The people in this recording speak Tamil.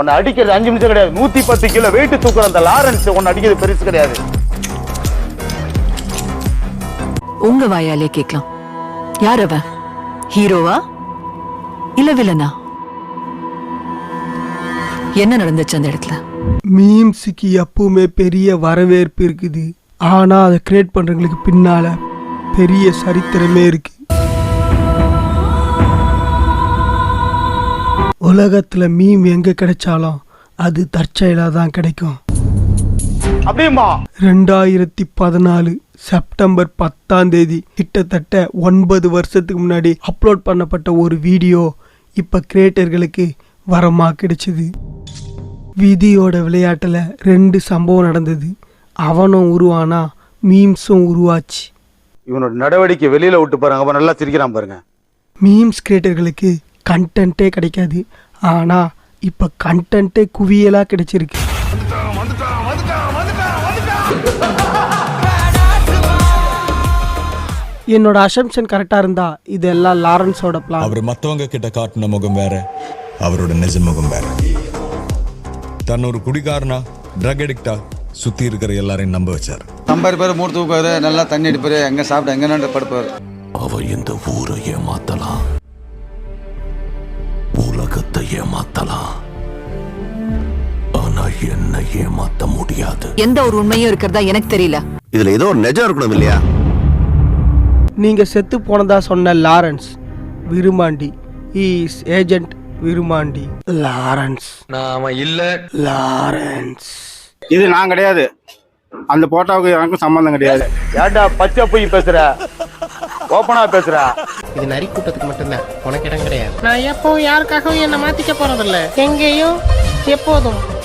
உன்னை அடிக்கிறது அஞ்சு நிமிஷம் கிடையாது. நூத்தி பத்து கிலோ வெயிட் தூக்குற அந்த லாரன்ஸ் உன்னை அடிக்கிறது பெருசு கிடையாது. உங்க வாயாலே கேட்கலாம். யார் அவன் ஹீரோவா? இல்ல வில்லனா? என்ன நடந்துச்சு அந்த இடத்துல? மீம்ஸுக்கு எப்பவுமே பெரிய வரவேற்பு இருக்குது. ஆனா அதை கிரியேட் பண்றவங்களுக்கு பின்னால பெரிய சரித்திரமே இருக்கு. உலகத்துல மீம் எங்க கிடைச்சாலும் அது தற்செயலா தான் கிடைக்கும். ரெண்டாயிரத்தி பதினாலு செப்டம்பர் பத்தாம் தேதி கிட்டத்தட்ட ஒன்பது வருஷத்துக்கு முன்னாடி அப்லோட் பண்ணப்பட்ட ஒரு வீடியோ இப்போ கிரியேட்டர்களுக்கு வரமா கிடைச்சது. விதியோட விளையாட்டில் ரெண்டு சம்பவம் நடந்தது. அவனும் உருவானா மீம்ஸும் உருவாச்சு. இவனோட நடவடிக்கை வெளியில விட்டு பாருங்க. அப்ப நல்லா சிரிக்கிறான் பாருங்க. மீம்ஸ் கிரியேட்டர்களுக்கு கண்டென்ட்டே கிடைக்காது. ஆனால் இப்போ கண்டென்ட்டே குவியலாக கிடைச்சிருக்கு. என்னோட அசம்ஷன் கரெக்டாக இருந்தா இதெல்லாம் லாரன்ஸோட பிளான் அவர் மத்தவங்க கிட்ட காட்டின முகம் வேற அவரோட நிஜ முகம் வேற. தன் ஒரு குடிகாரனா ட்ரக் அடிக்டா சுத்தி இருக்கிற எல்லாரையும் நம்ப வச்சார். சம்பாதிப்பாரு மூணு தூக்குவாரு நல்லா தண்ணி அடிப்பாரு எங்க சாப்பிட்டு எங்க படுப்பாரு. அவ இந்த ஊரை ஏமாத்தலாம். ஏமாத்தலாம். ஆனா என்ன ஏமாத்த முடியாது. எந்த ஒரு உண்மையும் இருக்கிறதா எனக்கு தெரியல. இதுல ஏதோ ஒரு நிஜம் இருக்கணும் இல்லையா? நீங்கள் செத்து போனதா சொன்ன Lawrence Virumandi is agent Virumandi Lawrence. நாம இல்ல. லாரன்ஸ். இது நான் கிடையாது. அந்த போட்டோவுக்கு எனக்கும் சம்பந்தம் கிடையாது. ஏன்டா பச்சை போய் பேசுற? ஓப்பனா பேசுற. இது நரி கூட்டத்துக்கு மட்டும்தான். உனக்கு இடம் கிடையாது. நான் எப்பவும் யாருக்காகவும் என்ன மாத்திக்க போறதில்ல. எங்கேயும் எப்போதும்.